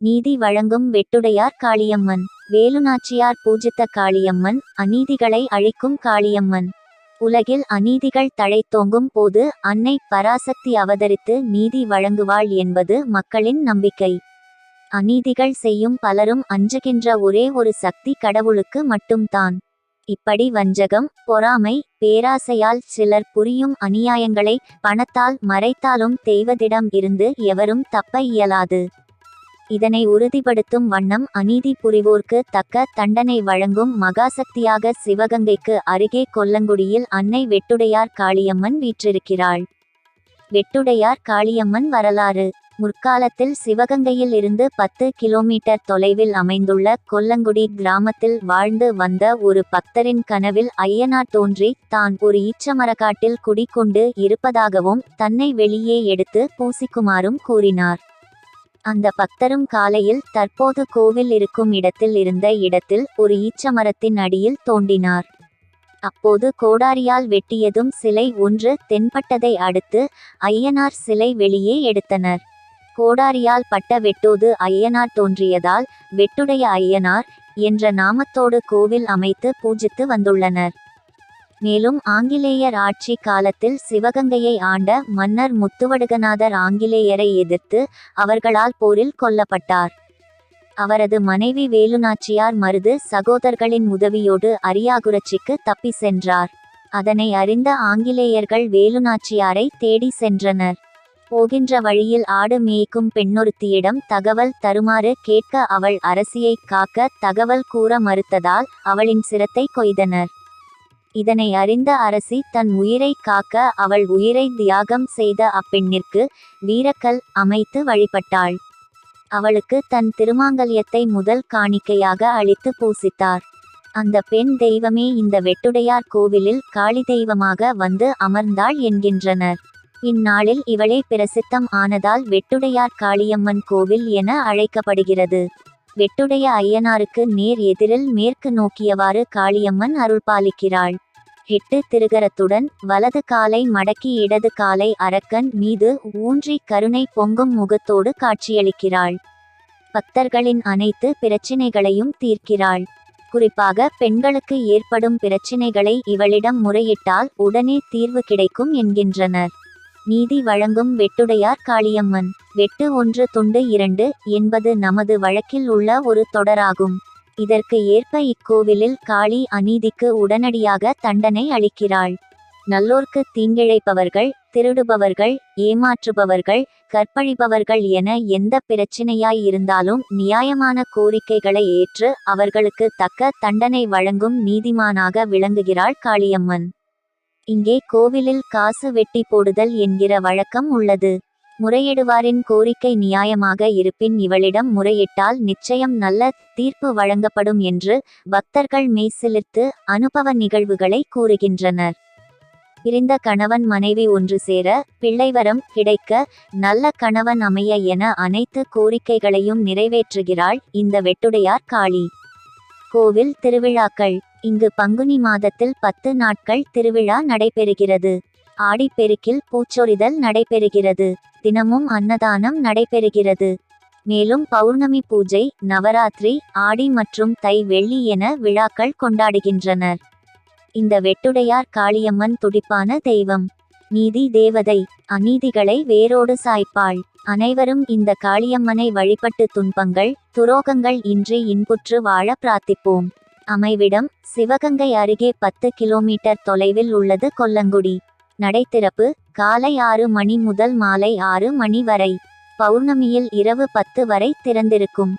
நீதி வழங்கும் வெட்டுடையார் காளியம்மன் வேலுநாச்சியார் பூஜித்த காளியம்மன் அநீதிகளை அழிக்கும் காளியம்மன். உலகில் அநீதிகள் தழைத்தோங்கும் போது அன்னை பராசக்தி அவதரித்து நீதி வழங்குவாள் என்பது மக்களின் நம்பிக்கை. அநீதிகள் செய்யும் பலரும் அஞ்சுகின்ற ஒரே ஒரு சக்தி கடவுளுக்கு மட்டும்தான். இப்படி வஞ்சகம் பொறாமை பேராசையால் சிலர் புரியும் அநியாயங்களை பணத்தால் மறைத்தாலும் தெய்வதிடம் இருந்து எவரும் தப்ப இயலாது. இதனை உறுதிப்படுத்தும் வண்ணம் அநீதி புரிவோர்க்கு தக்க தண்டனை வழங்கும் மகாசக்தியாக சிவகங்கைக்கு அருகே கொல்லங்குடியில் அன்னை வெட்டுடையார் காளியம்மன் வீற்றிருக்கிறாள். வெட்டுடையார் காளியம்மன் வரலாறு. முற்காலத்தில் சிவகங்கையில் இருந்து பத்து கிலோமீட்டர் தொலைவில் அமைந்துள்ள கொல்லங்குடி கிராமத்தில் வாழ்ந்து வந்த ஒரு பக்தரின் கனவில் ஐயனார் தோன்றி தான் ஒரு ஈச்சமரக்காட்டில் குடிக்கொண்டு இருப்பதாகவும் தன்னை வெளியே எடுத்து பூசிக்குமாறும் கூறினார். அந்த பக்தரும் காலையில் தற்போது கோவில் இருக்கும் இடத்தில் இருந்த இடத்தில் ஒரு ஈச்சமரத்தின் அடியில் தோண்டினார். அப்போது கோடாரியால் வெட்டியதும் சிலை ஒன்று தென்பட்டதை அடுத்து ஐயனார் சிலை வெளியே எடுத்தனர். கோடாரியால் பட்ட வெட்டோது ஐயனார் தோன்றியதால் வெட்டுடைய ஐயனார் என்ற நாமத்தோடு கோவில் அமைத்து பூஜித்து வந்துள்ளனர். மேலும் ஆங்கிலேயர் ஆட்சி காலத்தில் சிவகங்கையை ஆண்ட மன்னர் முத்துவடுகநாதர் ஆங்கிலேயரை எதிர்த்து அவர்களால் போரில் கொல்லப்பட்டார். அவரது மனைவி வேலுநாச்சியார் மருது சகோதரர்களின் உதவியோடு அரியாகுரச்சிக்கு தப்பி சென்றார். அதனை அறிந்த ஆங்கிலேயர்கள் வேலுநாச்சியாரை தேடி சென்றனர். போகின்ற வழியில் ஆடு மேய்க்கும் பெண்ணொருத்தியிடம் தகவல் தருமாறு கேட்க அவள் அரசியை காக்க தகவல் கூற மறுத்ததால் அவளின் சிரத்தை கொய்தனர். இதனை அறிந்த அரசி தன் உயிரை காக்க அவள் உயிரை தியாகம் செய்த அப்பெண்ணிற்கு வீரக்கல் அமைத்து வழிபட்டாள். அவளுக்கு தன் திருமாங்கல்யத்தை முதல் காணிக்கையாக அளித்து பூசித்தார். அந்த பெண் தெய்வமே இந்த வெட்டுடையார் கோவிலில் காளி தெய்வமாக வந்து அமர்ந்தாள் என்கின்றனர். இந்நாளில் இவளே பிரசித்தம் ஆனதால் வெட்டுடையார் காளியம்மன் கோவில் என அழைக்கப்படுகிறது. வெட்டுடைய ஐயனாருக்கு நேர் எதிரில் மேற்கு நோக்கியவாறு காளியம்மன் அருள்பாலிக்கிறாள் எட்டு திருகரத்துடன் வலது காலை மடக்கி இடது காலை அரக்கன் மீது ஊன்றி கருணை பொங்கும் முகத்தோடு காட்சியளிக்கிறாள். பக்தர்களின் அனைத்து பிரச்சினைகளையும் தீர்க்கிறாள். குறிப்பாக பெண்களுக்கு ஏற்படும் பிரச்சினைகளை இவளிடம் முறையிட்டால் உடனே தீர்வு கிடைக்கும் என்கின்றனர். நீதி வழங்கும் வெட்டுடையார் காளியம்மன். வெட்டு ஒன்று துண்டு இரண்டு என்பது நமது வழக்கில் உள்ள ஒரு தொடராகும். இதற்கு ஏற்ப இக்கோவிலில் காளி அநீதிக்கு உடனடியாக தண்டனை அளிக்கிறாள். நல்லோர்க்கு தீங்கிழைப்பவர்கள் திருடுபவர்கள் ஏமாற்றுபவர்கள் கற்பழிப்பவர்கள் என எந்த பிரச்சினையாய் இருந்தாலும் நியாயமான கோரிக்கைகளை ஏற்று அவர்களுக்கு தக்க தண்டனை வழங்கும் நீதிமானாக விளங்குகிறாள் காளியம்மன். இங்கே கோவிலில் காசு வெட்டி போடுதல் என்கிற வழக்கம் உள்ளது. முறையிடுவாரின் கோரிக்கை நியாயமாக இருப்பின் இவளிடம் முறையிட்டால் நிச்சயம் நல்ல தீர்ப்பு வழங்கப்படும் என்று பக்தர்கள் மெய்சிலிர்த்து அனுபவ நிகழ்வுகளை கூறுகின்றனர். பிரிந்த கணவன் மனைவி ஒன்று சேர பிள்ளைவரம் கிடைக்க நல்ல கணவன் அமைய என அனைத்து கோரிக்கைகளையும் நிறைவேற்றுகிறாள் இந்த வெட்டுடையார் காளி. கோவில் திருவிழாக்கள். இங்கு பங்குனி மாதத்தில் பத்து நாட்கள் திருவிழா நடைபெறுகிறது. ஆடிப்பெருக்கில் பூச்சொரிதல் நடைபெறுகிறது. தினமும் அன்னதானம் நடைபெறுகிறது. மேலும் பௌர்ணமி பூஜை நவராத்திரி ஆடி மற்றும் தை வெள்ளி என விழாக்கள் கொண்டாடுகின்றனர். இந்த வெட்டுடையார் காளியம்மன் துடிப்பான தெய்வம். நீதி தேவதை அநீதிகளை வேரோடு சாய்ப்பாள். அனைவரும் இந்த காளியம்மனை வழிபட்டு துன்பங்கள் துரோகங்கள் இன்றி இன்புற்று வாழ பிரார்த்திப்போம். அமைவிடம் சிவகங்கை அருகே பத்து கிலோமீட்டர் தொலைவில் உள்ளது கொல்லங்குடி. நடைத்திறப்பு காலை ஆறு மணி முதல் மாலை ஆறு மணி வரை. பௌர்ணமியில் இரவு பத்து வரை திறந்திருக்கும்.